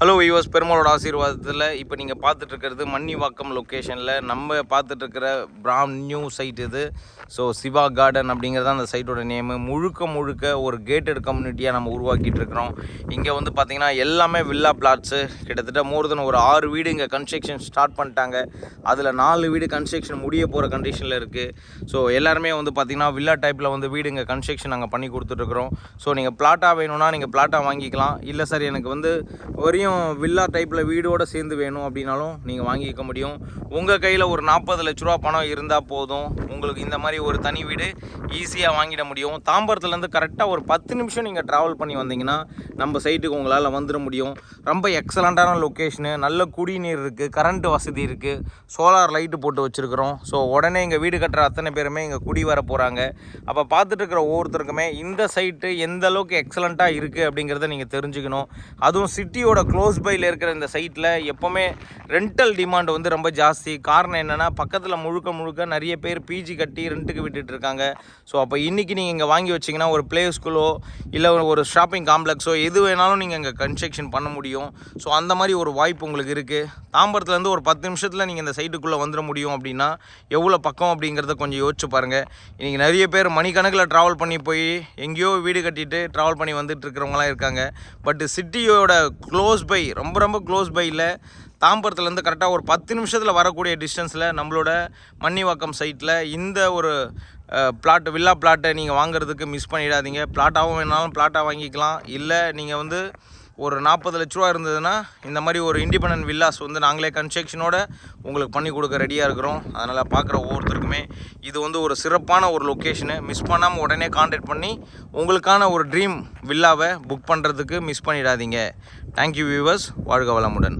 Hello viewers பெருமாளோட ஆசீர்வாதத்தில் இப்போ நீங்கள் பார்த்துட்டு இருக்கிறது மன்னிவாக்கம் லொக்கேஷனில் நம்ம பார்த்துட்டு இருக்கிற பிராம் நியூ சைட் இது. ஸோ சிவா கார்டன் அப்படிங்கிறது அந்த சைட்டோட நேமு முழுக்க முழுக்க ஒரு கேட்டட் கம்யூனிட்டியாக நம்ம உருவாக்கிட்டு இருக்கிறோம் இங்கே வந்து பார்த்திங்கன்னா எல்லாமே வில்லா பிளாட்ஸு கிட்டத்தட்ட மோர் தென் ஒரு ஆறு வீடு இங்கே கன்ஸ்ட்ரக்ஷன் ஸ்டார்ட் பண்ணிட்டாங்க. அதில் நாலு வீடு கன்ஸ்ட்ரக்ஷன் முடிய போகிற கண்டிஷனில் இருக்குது ஸோ எல்லாருமே வந்து பார்த்திங்கன்னா வில்லா டைப்பில் வந்து வீடு இங்கே கன்ஸ்ட்ரக்ஷன் நாங்கள் பண்ணி கொடுத்துட்ருக்குறோம் ஸோ நீங்கள் பிளாட்டாக வேணும்னா நீங்கள் பிளாட்டாக வாங்கிக்கலாம். இல்லை சார் எனக்கு வந்து வரையும் வில்லா டைப்பில் வீடோடு சேர்ந்து வேணும் அப்படின்னாலும் நீங்கள் வாங்கிக்க முடியும். உங்கள் கையில் ஒரு நாற்பது லட்ச ரூபா பணம் இருந்தால் போதும். உங்களுக்கு இந்த மாதிரி ஒரு தனி வீடு ஈஸியாக வாங்கிட முடியும். தாம்பரத்துலேருந்து கரெக்டாக ஒரு பத்து நிமிஷம் நீங்கள் ட்ராவல் பண்ணி வந்தீங்கன்னா நம்ம சைட்டுக்கு உங்களால் வந்துட முடியும். ரொம்ப எக்ஸலண்ட்டான லொக்கேஷனு நல்ல குடிநீர் இருக்குது கரண்ட் வசதி இருக்குது சோலார் லைட்டு போட்டு வச்சுருக்குறோம். ஸோ உடனே இங்கே வீடு கட்டுற அத்தனை பேருமே இங்கே குடி வர போகிறாங்க அப்போ பார்த்துட்டு இருக்கிற ஒவ்வொருத்தருக்குமே இந்த சைட்டு எந்த அளவுக்கு எக்ஸலண்ட்டாக இருக்குது அப்படிங்கிறத நீங்கள் தெரிஞ்சுக்கணும். அதுவும் சிட்டியோட க்ளோஸ் பையில் இருக்கிற இந்த சைட்டில் எப்போவுமே ரெண்டல் டிமாண்ட் வந்து ரொம்ப ஜாஸ்தி. காரணம் என்னென்னா பக்கத்தில் முழுக்க முழுக்க நிறைய பேர் பிஜி கட்டி ரெண்ட்டுக்கு விட்டுட்டு இருக்காங்க. ஸோ அப்போ இன்றைக்கி நீங்கள் இங்கே வாங்கி வச்சிங்கன்னா ஒரு ப்ளே ஸ்கூலோ இல்லை ஒரு ஷாப்பிங் காம்ப்ளெக்ஸோ எது வேணாலும் நீங்கள் இங்கே கன்ஸ்ட்ரக்ஷன் பண்ண முடியும். ஸோ அந்த மாதிரி ஒரு வாய்ப்பு உங்களுக்கு இருக்குது தாம்பரத்துலேருந்து ஒரு பத்து நிமிஷத்தில் நீங்கள் இந்த சைட்டுக்குள்ளே வந்துட முடியும் அப்படின்னா எவ்வளோ பக்கம் அப்படிங்கிறத கொஞ்சம் யோசிச்சு பாருங்கள் இன்றைக்கி நிறைய பேர் மணிக்கணக்கில் ட்ராவல் பண்ணி போய் எங்கேயோ வீடு கட்டிட்டு ட்ராவல் பண்ணி வந்துட்டு இருக்கிறவங்களாம் இருக்காங்க. பட் சிட்டியோட க்ளோஸ் பை ரொம்ப ரொம்ப க்ளோஸ் பையில் தாம்பரத்துலேருந்து கரெக்டாக ஒரு பத்து நிமிஷத்தில் வரக்கூடிய டிஸ்டன்ஸில் நம்மளோட மன்னிவாக்கம் சைட்டில் இந்த ஒரு பிளாட் வில்லா பிளாட்டை நீங்கள் வாங்குறதுக்கு மிஸ் பண்ணிடாதீங்க. பிளாட்டாகவும் வேணாலும் பிளாட்டாக வாங்கிக்கலாம். இல்லை நீங்கள் வந்து ஒரு நாற்பது லட்ச ரூபா இருந்ததுன்னா இந்த மாதிரி ஒரு இண்டிபெண்டன்ட் வில்லாஸ் வந்து நாங்களே கன்ஸ்ட்ரக்ஷனோட உங்களுக்கு பண்ணி கொடுக்க ரெடியாக இருக்கிறோம். அதனால் பார்க்குற ஒவ்வொருத்தருக்குமே இது வந்து ஒரு சிறப்பான ஒரு லொக்கேஷனு மிஸ் பண்ணாமல் உடனே காண்டாக்ட் பண்ணி உங்களுக்கான ஒரு ட்ரீம் வில்லாவை புக் பண்ணுறதுக்கு மிஸ் பண்ணிடாதீங்க. தேங்க்யூ வியூவர்ஸ் வாழ்க வளமுடன்.